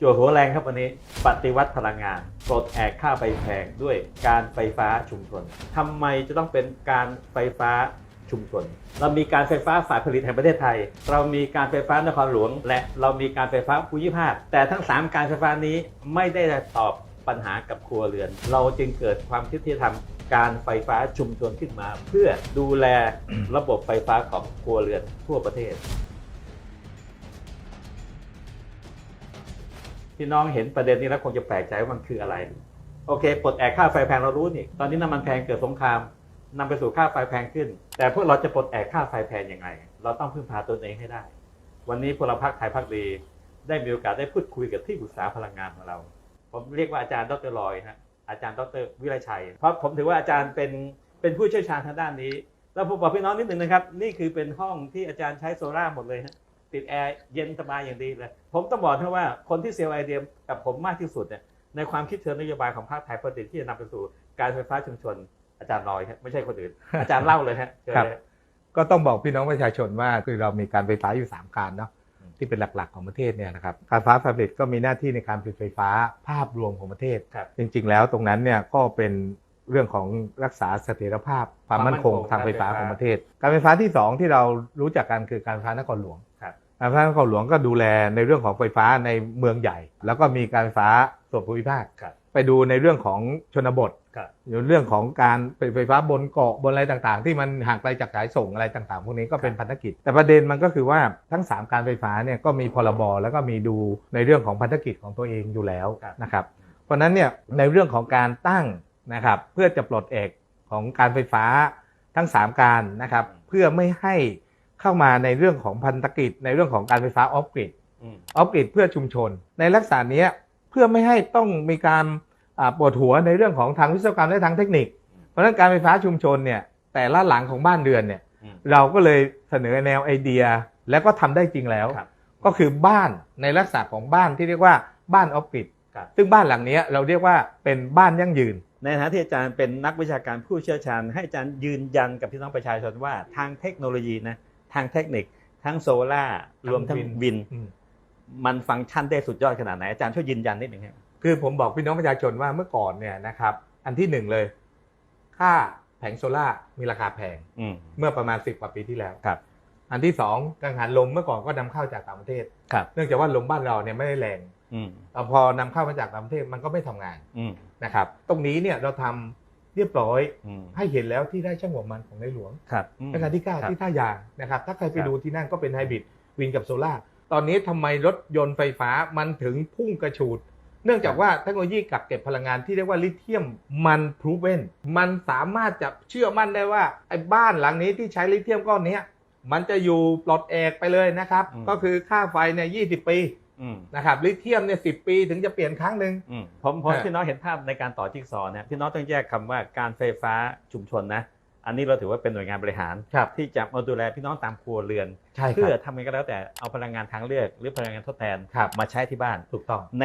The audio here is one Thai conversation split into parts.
จั่วหัวแรงครับวันนี้ ปฏิวัติพลังงานปลดแอกค่าไฟแพงด้วยการไฟฟ้าชุมชนทำไมจะต้องเป็นการไฟฟ้าชุมชน เรามีการไฟฟ้าฝ่ายผลิตแห่งประเทศไทย เรามีการไฟฟ้านครหลวง และเรามีการไฟฟ้าภูมิภาคแต่ทั้ง 3 การไฟฟ้านี้ไม่ได้ตอบปัญหากับครัวเรือน เราจึงเกิดความคิดที่ทำการไฟฟ้าชุมชนขึ้นมา เพื่อดูแลระบบไฟฟ้าของครัวเรือนทั่วประเทศ พี่น้องเห็นประเด็นนี้แล้วคงจะแปลกใจว่ามันคืออะไร โอเคปลดแอกค่าไฟแพงเรารู้นี่ ตอนนี้น้ำมันแพงเกิดสงครามนำไปสู่ค่าไฟแพงขึ้น แต่พวกเราจะปลดแอกค่าไฟแพงยังไง เราต้องพึ่งพาตนเองให้ได้ วันนี้พลพรรคไทยพักดี ได้มีโอกาสได้พูดคุยกับที่ปรึกษาพลังงานของเรา ผมเรียกว่าอาจารย์ดรลอยฮะอาจารย์ดรวิไลชัย เพราะผมถือว่าอาจารย์เป็นเป็นผู้เชี่ยวชาญทางด้านนี้ แล้วผมบอกพี่น้องนิดหนึ่งนะครับ นี่คือเป็นห้องที่อาจารย์ใช้โซล่าหมดเลยฮะ ติดแอร์เย็นสบายอย่างดีเลย ผมต้องบอกนะว่าคนที่เซลล์ไอเดียกับผมมากที่สุดเนี่ยในความคิดเชิงนโยบายของภาคไทยปฏิที่จะนำไปสู่การไฟฟ้าชุมชนอาจารย์ลอยฮะไม่ใช่คนอื่น อาจารย์เล่าเลยฮะเชิญครับเลยฮะก็ต้องบอกพี่น้องประชาชนว่าคือเรามีการไฟฟ้าอยู่ 3 การเนาะอืมที่เป็นหลักๆของประเทศเนี่ยนะครับการไฟฟ้าฝ่ายผลิตก็มีหน้าที่ในการผลิตไฟฟ้าภาพรวมของประเทศครับจริง ๆ แล้วตรงนั้นเนี่ยก็เป็นเรื่องของรักษาเสถียรภาพความมั่นคงความมั่นคงทางไฟฟ้าการไฟฟ้าของประเทศ การไฟฟ้าที่ 2 ที่เรารู้จักกันคือการไฟฟ้านครหลวง ครับการไฟฟ้านครหลวงก็ดูแลในเรื่องของไฟฟ้าในเมืองใหญ่ แล้วก็มีการไฟฟ้าส่วนภูมิภาคครับไปดูในเรื่องของชนบทครับในเรื่องของการผลิตไฟฟ้าบนเกาะบนอะไรต่างๆ ที่มันห่างไกลจากสายส่งอะไรต่างๆ พวกนี้ก็เป็นพันธกิจ แต่ประเด็นมันก็คือว่าทั้ง 3 การไฟฟ้าเนี่ยก็มีพรบแล้วก็มีดูในเรื่องของพันธกิจของตัวเองอยู่แล้วครับนะครับเพราะฉะนั้นเนี่ยในเรื่องของการตั้งนะครับเพื่อจะปลดเอกของการไฟฟ้าทั้ง 3 การนะครับเพื่อไม่ให้ เข้ามาในเรื่องของพันธกิจ ในเรื่องของการไฟฟ้าออฟกริดอืมออฟกริดเพื่อชุมชน ในลักษณะเนี้ยเพื่อไม่ให้ต้องมีการอ่าปวดหัวในเรื่องของทางวิศวกรรมและทางเทคนิค เพราะฉะนั้นการไฟฟ้าชุมชนเนี่ยแต่ละหลังของบ้านเรือนเนี่ยอืมเราก็เลยเสนอแนวไอเดียแล้วก็ทำได้จริงแล้วครับก็คือบ้านในลักษณะของบ้านที่เรียกว่าบ้านออฟกริดครับซึ่งบ้านหลังเนี้ยเราเรียกว่าเป็นบ้านยั่งยืน ในฐานะที่อาจารย์เป็นนักวิชาการผู้เชี่ยวชาญ ให้อาจารย์ยืนยันกับพี่น้องประชาชนว่าทางเทคโนโลยีนะ ทางเทคนิค ทั้งโซล่าร์รวมทั้งวินวินอืมมันฟังก์ชันได้สุดยอดขนาดไหนอาจารย์ช่วยยืนยันนิดหนึ่งครับคือผมบอกพี่น้องประชาชนว่าเมื่อก่อนเนี่ยนะครับอันที่หนึ่งเลย ค่าแผงโซล่าร์มีราคาแพงอืมเมื่อประมาณ10กว่าปีที่แล้วครับ อันที่สองกังหันลมเมื่อก่อนก็นำเข้าจากต่างประเทศครับเนื่องจากว่าลมบ้านเราเนี่ยไม่ได้แรงอืมแต่พอนำเข้ามาจากต่างประเทศมันก็ไม่ทำงานอืมนะครับ ตรงนี้เนี่ยเราทำ เรียบร้อยอืมให้เห็นแล้วที่ได้ช่างหัวมันของในหลวงครับอืมรัชกาลที่ครั9บที่ท่ายางนะครับ ถ้าใครไปครับดูที่นั่นก็เป็นไฮบริดวินกับโซล่าร์ตอนนี้ทำไมรถยนต์ไฟฟ้ามันถึงพุ่งกระฉูด เนื่องจากว่าเทคโนโลยีกักเก็บพลังงานที่เรียกว่าลิเธียมมันพรูเวนมันสามารถจะเชื่อมั่นได้ว่าไอ้บ้านหลังนี้ที่ใช้ลิเธียมก้อนเนี้ยมันจะอยู่ปลดแอกไปเลยนะครับอืมก็คือค่าไฟเนี่ย20ปีอืม นะครับลิเธียมเนี่ยสิปีถึงจะเปลี่ยนครั้งหนึ่งอืมผมผมฮะพี่น้องเห็นภาพในการต่อจิ๊กซอว์เนี่ยพี่น้องต้องแยกคำว่าการไฟฟ้าชุมชนนะ อันนี้เราถือว่าเป็นหน่วยงานบริหารครับที่จะมาดูแลพี่น้องตามครัวเรือนใช่คเพื่อรับทำไงก็แล้วแต่เอาพลังงานทางเลือก หรือพลังงานทดแทนครับมาใช้ที่บ้านถูกต้องใน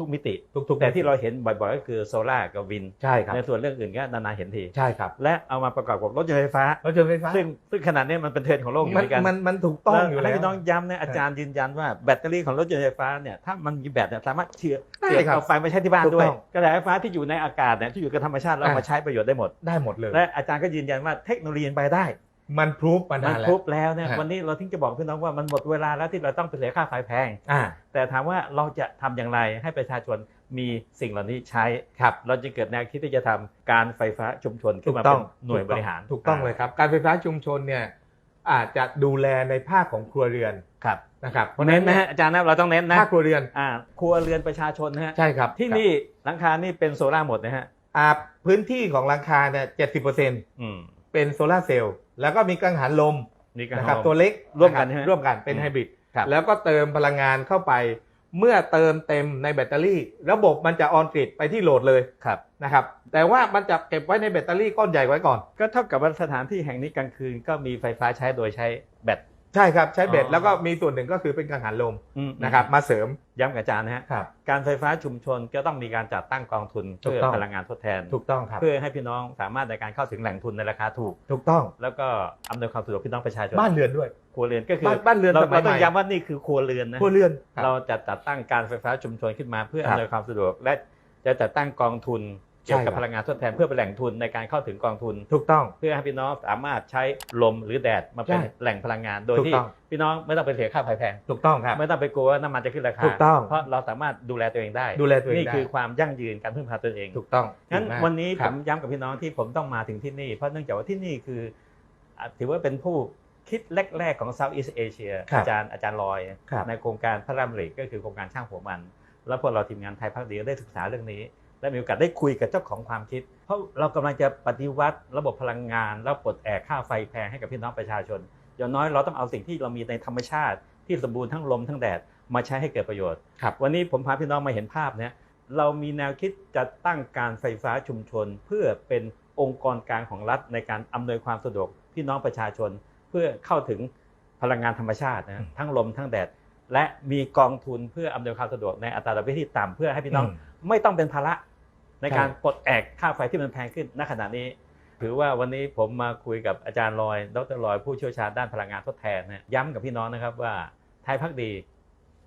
ทุกๆ มิติ ทุกๆแต่ที่เราเห็นบ่อยๆ ก็คือโซล่าร์กับวินใช่ครับในส่วนเรื่องอื่นก็นานๆเห็นทีใช่ครับ และเอามาประกอบกับรถยนต์ไฟฟ้ารถยนต์ไฟฟ้าซึ่งซึ่งขนาดนี้มันเป็นเทรนด์ของโลกอยู่เหมันมือนกันมันมันถูกต้องอยู่ให้แล้วพี่น้องย้ำนะอาจารย์ยืนยันว่าแบตเตอรี่ของรถยนต์ไฟฟ้าเนี่ยถ้ามันมีแบตเนี่ยสามารถเชื่อได้เสียบครับเอาไฟมาใช้ที่บ้านถูกด้วยต้องกระแสไฟฟ้าที่อยู่ในอากาศเนี่ยที่อยู่กับธรรมชาติเราเอาอะมาใช้ประโยชน์ได้หมดได้หมดเลยและอาจารย์ก็ยืนยันว่าเทคโนโลยีไปได้ มันพรูฟมามันนานแล้ครวบแล้วเนี่ยฮะ วันนี้เราถึงจะบอกพี่น้องว่ามันหมดเวลาแล้วที่เราต้องไปเสียค่าไฟแพง อ่าแต่ถามว่าเราจะทำอย่างไรให้ประชาชนมีสิ่งเหล่านี้ใช้ ครับเราจะเกิดแนวคิดที่จะทำการไฟฟ้าชุมชนขึ้ถูนกมาต้เป็องนหน่วยบริหารถูกต้องเลยครับ การไฟฟ้าชุมชนเนี่ยอาจจะดูแลในภาคของครัวเรือนครับนะครับเพราะเน้นนะยฮะอาจารย์นะเราต้องเน้นนะภาคครัวเรือนอ่าครัวเรือนประชาชนนะฮะใช่ครับที่นี่หลังคานี่เป็นโซล่าร์หมดนะฮะอ่าพื้นที่ของหลังคาเนี่ยเจ็ดสิบเปอร์เซ็นต์อืมเป็นโซลาร์เซลล์ แล้วก็มีกังหันลมนี่ก็นะครับเอาตัวเล็กร่วมกันนะใช่ไหมร่วมกันเป็นอืมไฮบริดครับ แล้วก็เติมพลังงานเข้าไป เมื่อเติมเต็มในแบตเตอรี่ ระบบมันจะออนกริดไปที่โหลดเลยครับ นะครับแต่ว่ามันจะเก็บไว้ในแบตเตอรี่ก้อนใหญ่ไว้ก่อน ก็เท่ากับว่าสถานที่แห่งนี้กลางคืนก็มีไฟฟ้าใช้โดยใช้แบต ใช่ครับใช้เบ็ดอ๋อ แล้วก็มีส่วนหนึ่งก็คือเป็นกังหันลมอืมนะครับมาเสริม ย้ำกับอาจารย์นะฮะครับ การไฟฟ้าชุมชนก็ต้องมีการจัดตั้งกองทุนถูกเพื่อต้อง พลังงานทดแทน ถูกต้องครับ เพื่อให้พี่น้องสามารถในการเข้าถึงแหล่งทุนในราคาถูก ถูกต้องแล้วก็อำนวยความสะดวกพี่น้องประชาชนบ้านเรือนด้วย ครัวเรือนก็คือบ้านบ้านเรือนเราสมัยเราต้องใหม่ย้ำว่านี่คือครัวเรือนนะ ครัวเรือนครับเราจะจัดตั้งการไฟฟ้าชุมชนขึ้นมา เพื่อครับ อำนวยความสะดวกและจะจัดตั้งกองทุน เกี่ยวกับใช่ครับพลังงานทดแทนเพื่อเป็นแหล่งทุนในการเข้าถึงกองทุน ถูกต้องเพื่อให้พี่น้องสามารถใช้ลมหรือแดดมาเป็นใช่แหล่งพลังงานโดยถูกที่ต้องพี่น้องไม่ต้องไปเสียค่าไฟแพงถูกต้องครับไม่ต้องไปกลัวว่าน้ำมันจะขึ้นราคาถูกต้องเพราะเราสามารถดูแลตัวเองได้ดูแลตัวเองนี่ได้คือความยั่งยืนการพึ่งพาตนเองถูกต้องงั้นถูกมากวันนี้คผรับมย้ำกับพี่น้องที่ผมต้องมาถึงที่นี่ เพราะเนื่องจากว่าที่นี่คืออะถือว่าเป็นผู้คิดแรก ๆ ของ Southeast Asia ครับอาจารย์อาจารย์ลอยครับในโครงการพระรามริก็คือโครงการช่างหัวมัน แล้วพวกเราทีมงานไทยพักดีก็ได้ศึกษาเรื่องนี้ และมีโอกาสได้คุยกับเจ้าของความคิด เพราะเรากำลังจะปฏิวัติระบบพลังงาน แล้วปลดแอกค่าไฟแพงให้กับพี่น้องประชาชน อย่างน้อยเราต้องเอาสิ่งที่เรามีในธรรมชาติที่สมบูรณ์ทั้งลมทั้งแดดมาใช้ให้เกิดประโยชน์ครับวันนี้ผมพาพี่น้องมาเห็นภาพเนี้ยเรามีแนวคิดจะตั้งการไฟฟ้าชุมชน เพื่อเป็นองค์กรกลางของรัฐในการอำนวยความสะดวกพี่น้องประชาชน เพื่อเข้าถึงพลังงานธรรมชาตินะทั้งลมทั้งแดด และมีกองทุนเพื่ออำนวยความสะดวกในอัตราดอกเบี้ยที่ต่ำเพื่อให้พี่น้องอืมไม่ต้องเป็นภาระ ในการใช่ปลดแอกค่าไฟที่มันแพงขึ้นณขณะนี้ ถือว่าวันนี้ผมมาคุยกับอาจารย์ลอย ดรลอยผู้เชี่ยวชาญด้านพลังงานทดแทนเนี่ยย้ำกับพี่น้องนะครับว่าไทยพักดี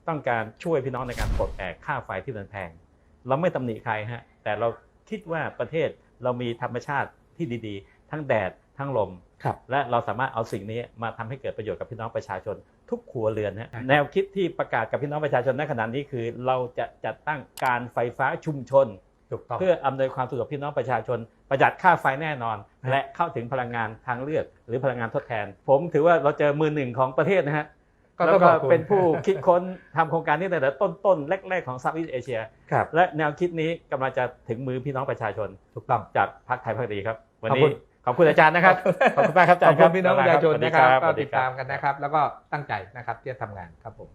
ต้องการช่วยพี่น้องในการปลดแอกค่าไฟที่มันแพง เราไม่ตำหนิใครฮะแต่เราคิดว่าประเทศเรามีธรรมชาติที่ดีๆ ทั้งแดดทั้งลมครับและเราสามารถเอาสิ่งนี้มาทำให้เกิดประโยชน์กับพี่น้องประชาชน ทุกครัวเรือนนะใช่แนวคิดที่ประกาศกับพี่น้องประชาชนในขณะนี้คือ เราจะจัดตั้งการไฟฟ้าชุมชนถูกต้อง เพื่ออำนวยความสะดวกพี่น้องประชาชน ประหยัดค่าไฟแน่นอนฮะและเข้าถึงพลังงานทางเลือก หรือพลังงานทดแทน ผมถือว่าเราเจอมือหนึ่งของประเทศนะฮะก็แล้วต้องก็ขอบคุณเป็นผู้คิดค้นทำโครงการนี้ตั้งแต่ต้นๆแรก ๆ ของ Southeast Asia ครับและแนวคิดนี้กำลังจะถึงมือพี่น้องประชาชนถูกต้องจากพรรคไทยพักดีครับ วันขอบนี้คุณขอบคุณอาจารย์นะครับ ขอบคุณมากครับอาขจารอบย์คุณพี่น้องประชาชนนะครับสก็วัสดีติดตามกันนะครับ แล้วก็ตั้งใจนะครับที่จะทำงานครับผม